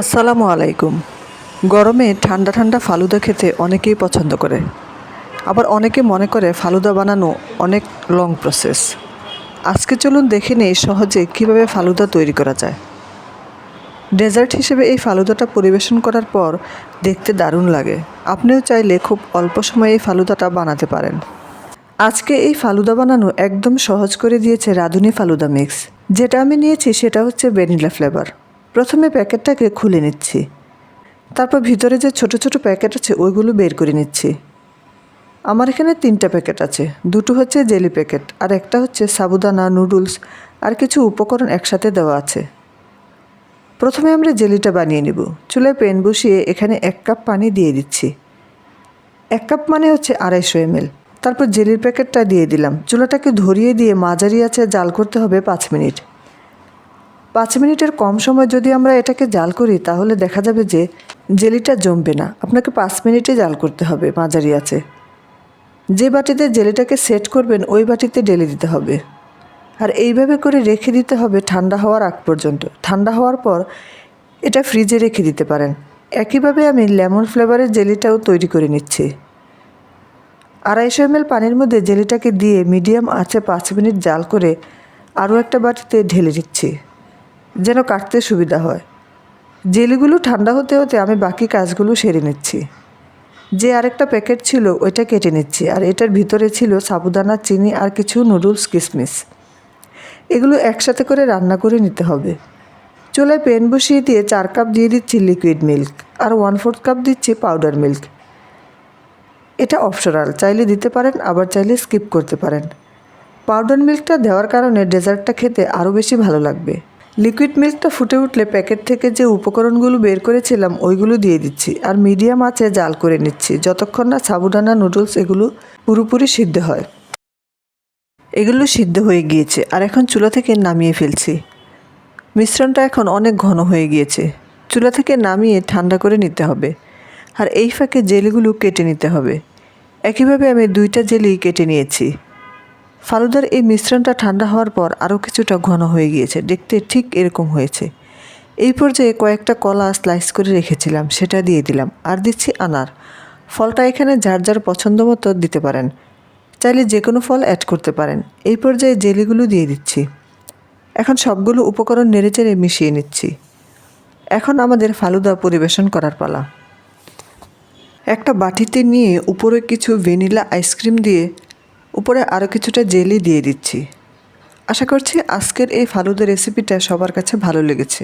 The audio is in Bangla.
আসসালামু আলাইকুম। গরমে ঠান্ডা ঠান্ডা ফালুদা খেতে অনেকেই পছন্দ করে। আবার অনেকে মনে করে ফালুদা বানানো অনেক লং প্রসেস আজকে চলুন দেখে নেই সহজে কীভাবে ফালুদা তৈরি করা যায়। ডেজার্ট হিসেবে এই ফালুদাটা পরিবেশন করার পর দেখতে দারুণ লাগে। আপনিও চাইলে খুব অল্প সময়ে এই ফালুদাটা বানাতে পারেন। আজকে এই ফালুদা বানানো একদম সহজ করে দিয়েছে রাঁধুনি ফালুদা মিক্স। যেটা আমি নিয়েছি সেটা হচ্ছে ভ্যানিলা ফ্লেভার প্রথমে প্যাকেটটাকে খুলে নিচ্ছি। তারপর ভিতরে যে ছোট ছোট প্যাকেট আছে, ওইগুলো বের করে নিচ্ছি। আমার এখানে তিনটা প্যাকেট আছে। দুটো হচ্ছে জেলি প্যাকেট, আর একটা হচ্ছে সাবুদানা, নুডলস, আর কিছু উপকরণ একসাথে দেওয়া আছে। প্রথমে আমরা জেলিটা বানিয়ে নিব। চুলায় প্যান বসিয়ে এখানে এক কাপ পানি দিয়ে দিচ্ছি। এক কাপ মানে হচ্ছে আড়াইশো এমএল। তারপর জেলির প্যাকেটটা দিয়ে দিলাম। চুলাটাকে ধরিয়ে দিয়ে মাঝারি আছে জাল করতে হবে পাঁচ মিনিট। পাঁচ মিনিটের কম সময় যদি আমরা এটাকে জাল করি, তাহলে দেখা যাবে যে জেলিটা জমবে না। আপনাকে পাঁচ মিনিটে জাল করতে হবে মাঝারি আছে। যে বাটিতে জেলিটাকে সেট করবেন, ওই বাটিতে ঢেলে দিতে হবে। আর এইভাবে করে রেখে দিতে হবে ঠান্ডা হওয়ার আগ পর্যন্ত। ঠান্ডা হওয়ার পর এটা ফ্রিজে রেখে দিতে পারেন। একইভাবে আমি লেমন ফ্লেভারের জেলিটাও তৈরি করে নিচ্ছি। আড়াইশো এমএল পানির মধ্যে জেলিটাকে দিয়ে মিডিয়াম আঁচে পাঁচ মিনিট জাল করে আরও একটা বাটিতে ঢেলে দিচ্ছি যেন কাটতে সুবিধা হয়। জেলিগুলো ঠান্ডা হতে হতে আমি বাকি কাজগুলো সেরে নিচ্ছি। যে আরেকটা প্যাকেট ছিল, ওইটা কেটে নিচ্ছি, আর এটার ভিতরে ছিল সাবুদানা, চিনি আর কিছু নুডলস কিসমিস। এগুলো একসাথে করে রান্না করে নিতে হবে। চুলায় প্যান বসিয়ে দিয়ে চার কাপ দিয়ে দিচ্ছি লিকুইড মিল্ক, আর ওয়ান ফোর্থ কাপ দিচ্ছি পাউডার মিল্ক। এটা অপশনাল, চাইলে দিতে পারেন, আবার চাইলে স্কিপ করতে পারেন। পাউডার মিল্কটা দেওয়ার কারণে ডেজার্টটা খেতে আরও বেশি ভালো লাগবে। লিকুইড মিল্কটা ফুটে উঠলে প্যাকেট থেকে যে উপকরণগুলো বের করেছিলাম, ওইগুলো দিয়ে দিচ্ছি। আর মিডিয়াম আঁচে জাল করে নিচ্ছি, যতক্ষণ না সাবুদানা নুডলস এগুলো পুরোপুরি সিদ্ধ হয়। এগুলো সিদ্ধ হয়ে গিয়েছে, আর এখন চুলা থেকে নামিয়ে ফেলছি। মিশ্রণটা এখন অনেক ঘন হয়ে গিয়েছে। চুলা থেকে নামিয়ে ঠান্ডা করে নিতে হবে। আর এই ফাঁকে জেলিগুলো কেটে নিতে হবে। একইভাবে আমি দুইটা জেলি কেটে নিয়েছি। ফালুদার এই মিশ্রণটা ঠান্ডা হওয়ার পর আরও কিছুটা ঘন হয়ে গিয়েছে। দেখতে ঠিক এরকম হয়েছে। এই পর্যায়ে কয়েকটা কলা স্লাইস করে রেখেছিলাম, সেটা দিয়ে দিলাম। আর দিচ্ছি আনার। ফলটা এখানে যার যার পছন্দ মতো দিতে পারেন। চাইলে যে কোনো ফল অ্যাড করতে পারেন। এই পর্যায়ে জেলিগুলো দিয়ে দিচ্ছি। এখন সবগুলো উপকরণ নেড়েচেড়ে মিশিয়ে নিচ্ছি। এখন আমাদের ফালুদা পরিবেশন করার পালা। একটা বাটিতে নিয়ে উপরে কিছু ভ্যানিলা আইসক্রিম দিয়ে উপরে আরও কিছুটা জেলি দিয়ে দিচ্ছি। আশা করছি আজকের এই ফালুদের রেসিপিটা সবার কাছে ভালো লেগেছে।